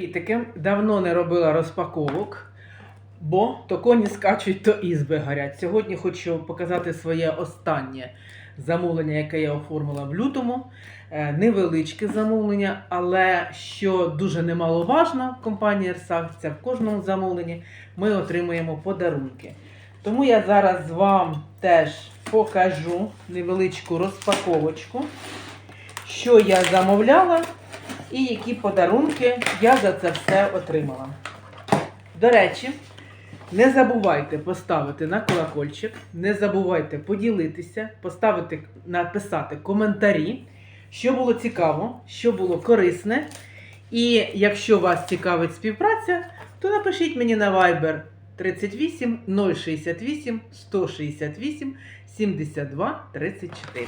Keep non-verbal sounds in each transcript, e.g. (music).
Привітики. Давно не робила розпаковок, бо то коні скачуть, то ізби горять. Сьогодні хочу показати своє останнє замовлення, яке я оформила в лютому. Е, Невеличке замовлення, але що дуже немаловажно в компанії Ерсак, це в кожному замовленні ми отримуємо подарунки. Тому я зараз вам теж покажу невеличку розпаковочку, що я замовляла і які подарунки я за це все отримала. До речі, не забувайте поставити на колокольчик, не забувайте поділитися, поставити, написати коментарі, що було цікаво, що було корисне. І якщо вас цікавить співпраця, то напишіть мені на Viber 38 068 168 72 34.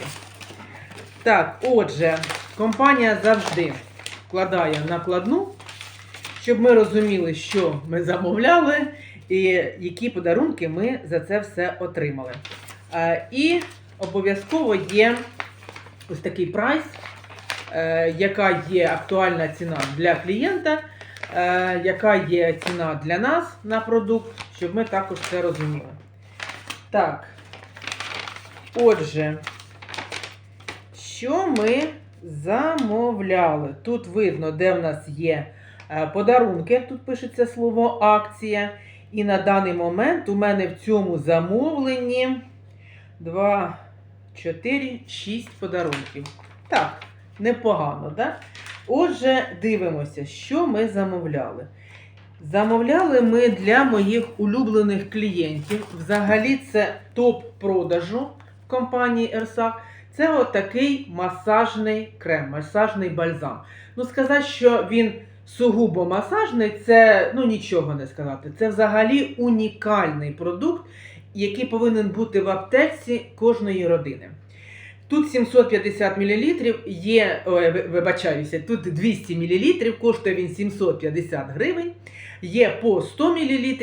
Так, отже, компанія завжди вкладає накладну, щоб ми розуміли, що ми замовляли і які подарунки ми за це все отримали. Е, І обов'язково є ось такий прайс, е, яка є актуальна ціна для клієнта, е, яка є ціна для нас на продукт, щоб ми також це розуміли. Так. Отже, що ми замовляли? Тут видно, де в нас є е, подарунки. Тут пишеться слово акція. І на даний момент у мене в цьому замовленні 2, 4, 6 подарунків. Так, непогано, так? Отже, дивимося, що ми замовляли. Замовляли ми для моїх улюблених клієнтів. Взагалі, це топ продажу в компанії Ерсак. Це отакий масажний крем, масажний бальзам. Ну, сказати, що він сугубо масажний, це ну нічого не сказати. Це взагалі унікальний продукт, який повинен бути в аптеці кожної родини. Тут 750 мл є, ой, вибачаюся, тут 200 мл, коштує він 750 гривень. Є по 100 мл.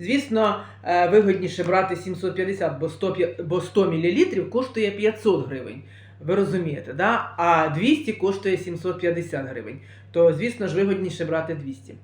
Звісно, е, вигідніше брати 750, бо 100, бо 100 мл коштує 500 гривень. Ви розумієте, да? а 200 коштує 750 гривень. То, звісно ж, вигідніше брати 200.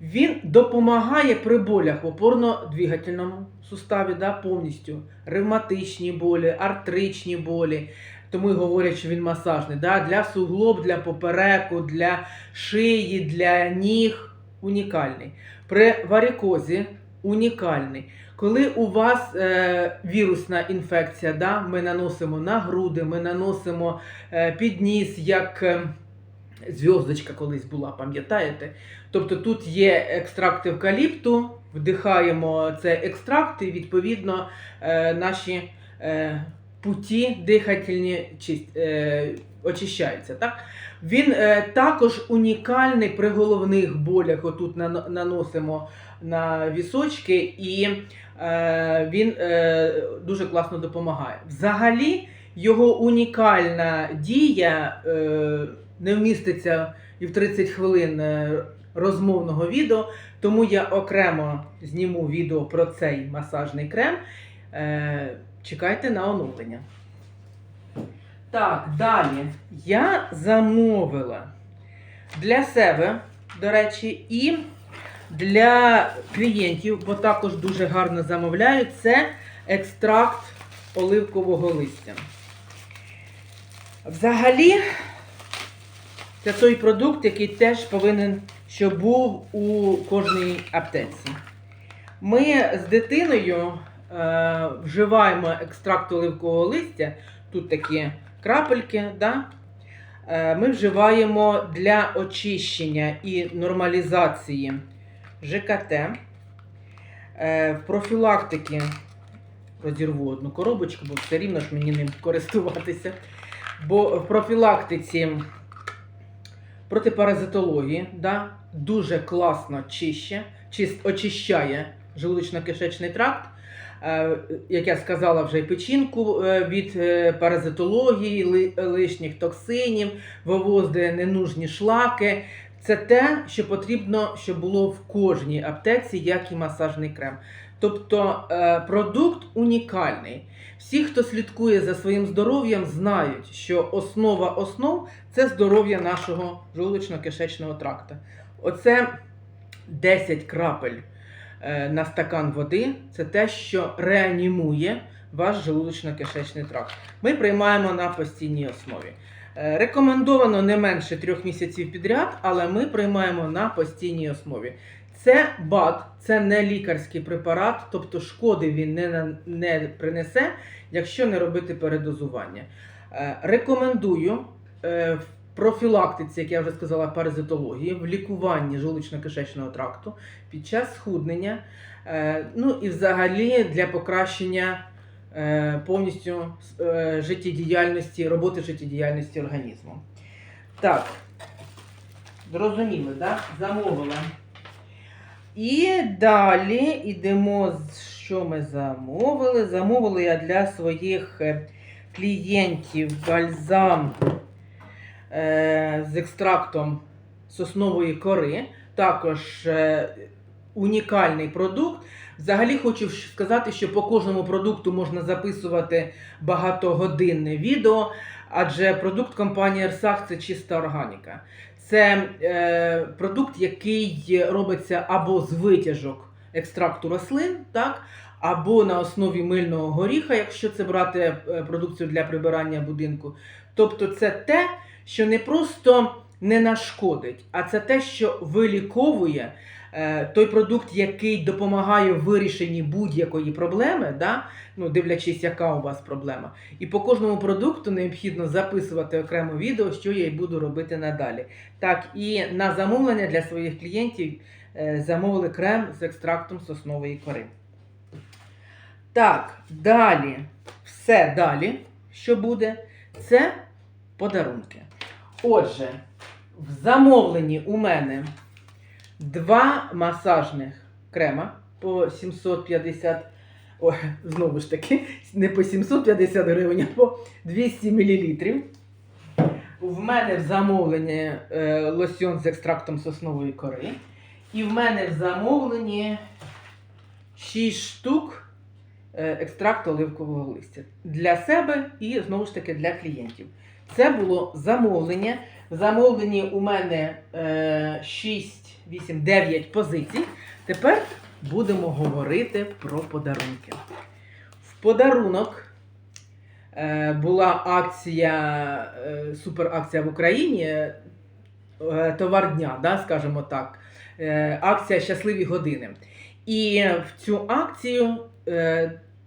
Він допомагає при болях в опорно-двигательному суставі, да, повністю. Ревматичні болі, артричні болі. Тому і говорять, що він масажний. Да? Для суглоб, для попереку, для шиї, для ніг унікальний. При варикозі унікальний. Коли у вас е, вірусна інфекція, да, ми наносимо на груди, ми наносимо е, під ніс, як е, зв'язочка колись була, пам'ятаєте? Тобто тут є екстракт евкаліпту, вдихаємо цей екстракт, і відповідно е, наші е, путі дихательні е, очищаються. Так? Він е, також унікальний при головних болях. Отут наносимо на вісочки, і е, він е, дуже класно допомагає. Взагалі, його унікальна дія не вміститься і в 30 хвилин розмовного відео, тому я окремо зніму відео про цей масажний крем. Чекайте на оновлення. Так, далі. Я замовила для себе, до речі, і для клієнтів, бо також дуже гарно замовляю, це екстракт оливкового листя. Взагалі, це той продукт, який теж повинен, щоб був у кожній аптеці. Ми з дитиною е, вживаємо екстракт оливкового листя. Тут такі крапельки, да? Е, ми вживаємо для очищення і нормалізації ЖКТ. Е, в профілактики розірву одну коробочку, бо все рівно ж мені ним користуватися. Бо в профілактиці протипаразитології да, дуже класно чище, чист, очищає желудочно-кишечний тракт. Е, Як я сказала, вже й печінку е, від е, паразитології, лишніх токсинів, вивозить ненужні шлаки. Це те, що потрібно, щоб було в кожній аптеці, як і масажний крем. Тобто продукт унікальний. Всі, хто слідкує за своїм здоров'ям, знають, що основа основ це здоров'я нашого желудочно-кишечного тракту. Оце 10 крапель на стакан води це те, що реанімує ваш желудочно-кишечний тракт. Ми приймаємо на постійній основі. Е, Рекомендовано не менше трьох місяців підряд, але ми приймаємо на постійній основі. Це БАД, це не лікарський препарат, тобто шкоди він не, не принесе, якщо не робити передозування. Е, Рекомендую е, в профілактиці, як я вже сказала, паразитології, в лікуванні желудочно-кишечного тракту під час схуднення, е, ну і взагалі для покращення е, повністю е, життєдіяльності, роботи життєдіяльності організму. Так, зрозуміли, так? Замовила. І далі йдемо, що ми замовили. Замовили я для своїх клієнтів бальзам з екстрактом соснової кори. Також е, унікальний продукт. Взагалі хочу сказати, що по кожному продукту можна записувати багатогодинне відео, адже продукт компанії Ерсах це чиста органіка. Це е, продукт, який робиться або з витяжок екстракту рослин, так, або на основі мильного горіха, якщо це брати е, продукцію для прибирання будинку. Тобто це те, що не просто не нашкодить, а це те, що виліковує е, той продукт, який допомагає в вирішенні будь-якої проблеми, да? ну, дивлячись, яка у вас проблема. І по кожному продукту необхідно записувати окремо відео, що я й буду робити надалі. Так, і на замовлення для своїх клієнтів е, замовили крем з екстрактом соснової кори. Так, далі, все далі, що буде, це подарунки. Отже, в замовленні у мене два масажних крема по 750. Ой, знову ж таки, не по 750 гривень, а по 200 мл. В мене в замовленні е, лосьон з екстрактом соснової кори. І в мене в замовленні 6 штук е, екстракту оливкового листя для себе і знову ж таки для клієнтів. Це було замовлення. В замовленні у мене е, 6, 8, 9 позицій. Тепер будемо говорити про подарунки. В подарунок е, була акція, е, суперакція в Україні, товар дня, да, скажімо так. Акція Щасливі години. І в цю акцію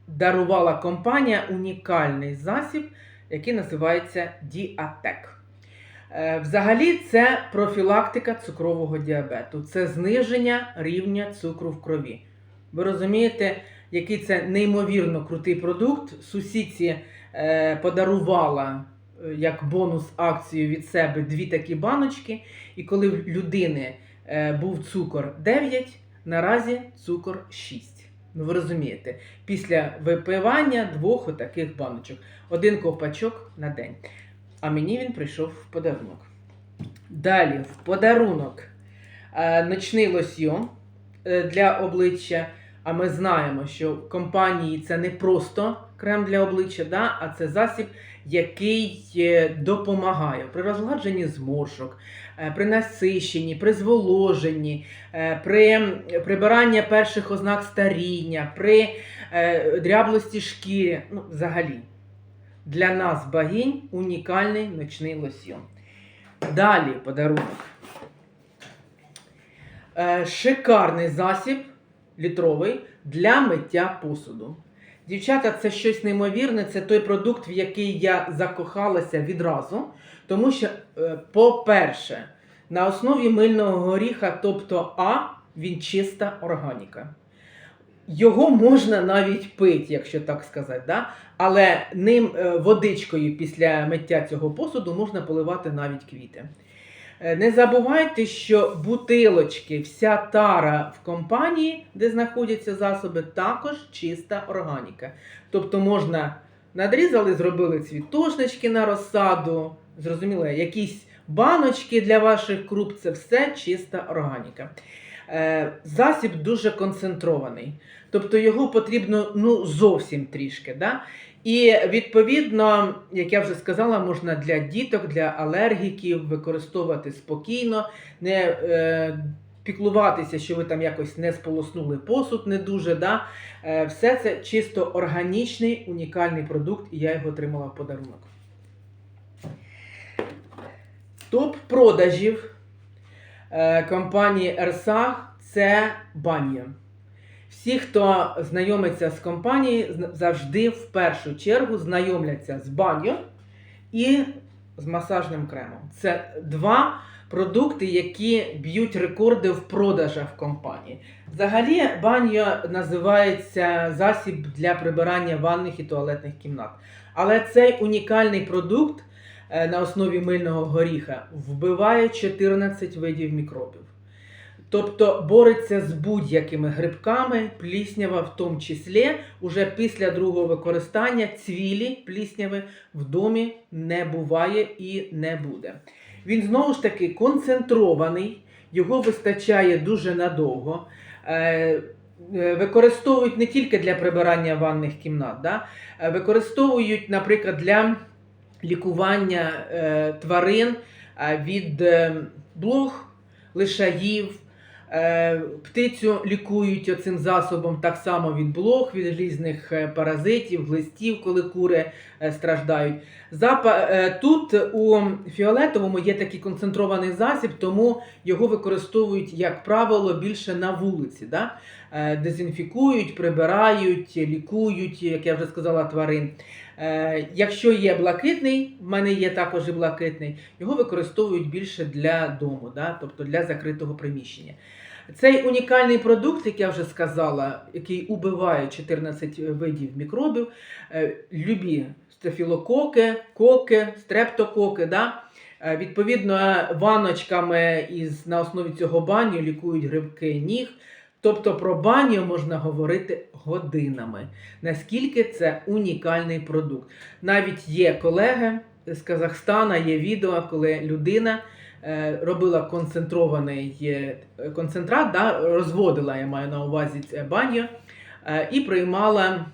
дарувала компанія унікальний засіб, який називається Діатек. Взагалі, це профілактика цукрового діабету, це зниження рівня цукру в крові. Ви розумієте, який це неймовірно крутий продукт. Сусідці е, подарувала е, як бонус акцію від себе дві такі баночки. І коли в людини е, був цукор 9, наразі цукор 6. Ну, ви розумієте, після випивання двох отаких баночок. Один ковпачок на день. А мені він прийшов в подарунок. Далі, в подарунок е, ночний лосьйон е, для обличчя. А ми знаємо, що в компанії це не просто крем для обличчя, да, а це засіб, який е, допомагає при розгладженні зморшок, е, при насищенні, при зволоженні, е, при прибиранні перших ознак старіння, при дряблості шкіри. Ну, взагалі, для нас богинь унікальний ночний лосьйон. Далі подарунок. Шикарний засіб літровий для миття посуду. Дівчата, це щось неймовірне, це той продукт, в який я закохалася відразу. Тому що, е, по-перше, на основі мильного горіха, тобто А, він чиста органіка. Його можна навіть пити, якщо так сказати, да? але ним е, водичкою після миття цього посуду можна поливати навіть квіти. Е, Не забувайте, що бутилочки, вся тара в компанії, де знаходяться засоби, також чиста органіка. Тобто можна надрізали, зробили цвітошнички на розсаду, зрозуміло, якісь баночки для ваших круп, це все чиста органіка. Е, Засіб дуже концентрований. Тобто його потрібно ну, зовсім трішки. Да? І відповідно, як я вже сказала, можна для діток, для алергіків використовувати спокійно, не е, піклуватися, що ви там якось не сполоснули посуд не дуже. Да? Е, все це чисто органічний, унікальний продукт, і я його отримала в подарунок. Топ продажів е, компанії Ерсах це баня. Всі, хто знайомиться з компанією, завжди в першу чергу знайомляться з баню і з масажним кремом. Це два продукти, які б'ють рекорди в продажах в компанії. Взагалі, баньо називається засіб для прибирання ванних і туалетних кімнат. Але цей унікальний продукт е, на основі мильного горіха вбиває 14 видів мікробів. Тобто бореться з будь-якими грибками, пліснява в тому числі, уже після другого використання цвілі плісняви в домі не буває і не буде. Він знову ж таки концентрований, його вистачає дуже надовго. Е, е, Використовують не тільки для прибирання ванних кімнат, да? е, використовують, наприклад, для лікування тварин від блох, лишаїв. Е, Птицю лікують оцим засобом так само від блох, від різних е, паразитів, глистів, коли кури е, страждають. Тут у фіолетовому є такий концентрований засіб, тому його використовують, як правило, більше на вулиці. Да? Дезінфікують, прибирають, лікують, як я вже сказала, тварин. Е, Якщо є блакитний, в мене є також і блакитний, його використовують більше для дому, да? тобто для закритого приміщення. Цей унікальний продукт, як я вже сказала, який убиває 14 видів мікробів, е, любі стафілококи, коки, стрептококи. Да? Е, Відповідно, ваночками із, на основі цього баню лікують грибки ніг. Тобто про баню можна говорити годинами. Наскільки це унікальний продукт. Навіть є колеги з Казахстана, є відео, коли людина е, робила концентрований е, концентрат, да, розводила, я маю на увазі це баню, е, і приймала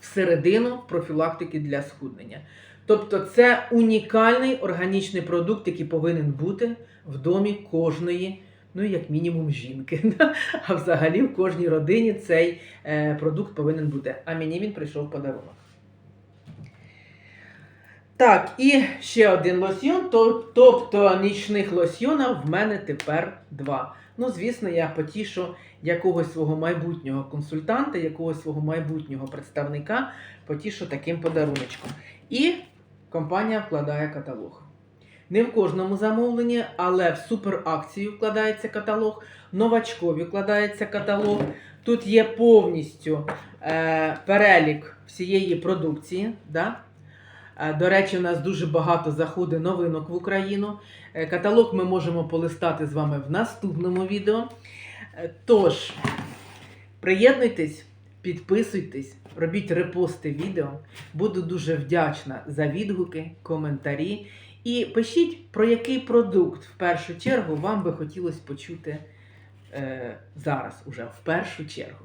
всередину профілактики для схуднення. Тобто це унікальний органічний продукт, який повинен бути в домі кожної, ну як мінімум, жінки. (laughs) А взагалі в кожній родині цей е, продукт повинен бути. А мені він прийшов подарунок. Так, і ще один лосьйон, тобто нічних лосьйонів в мене тепер два. Ну, звісно, я потішу якогось свого майбутнього консультанта, якогось свого майбутнього представника, потішу таким подаруночком. І компанія вкладає каталог. Не в кожному замовленні, але в суперакцію вкладається каталог, новачкові вкладається каталог. Тут є повністю е, перелік всієї продукції. Да? Е, До речі, у нас дуже багато заходить новинок в Україну. Е, Каталог ми можемо полистати з вами в наступному відео. Е, Тож, приєднуйтесь, підписуйтесь, робіть репости відео. Буду дуже вдячна за відгуки, коментарі. І пишіть, про який продукт в першу чергу вам би хотілося почути е, зараз, уже в першу чергу.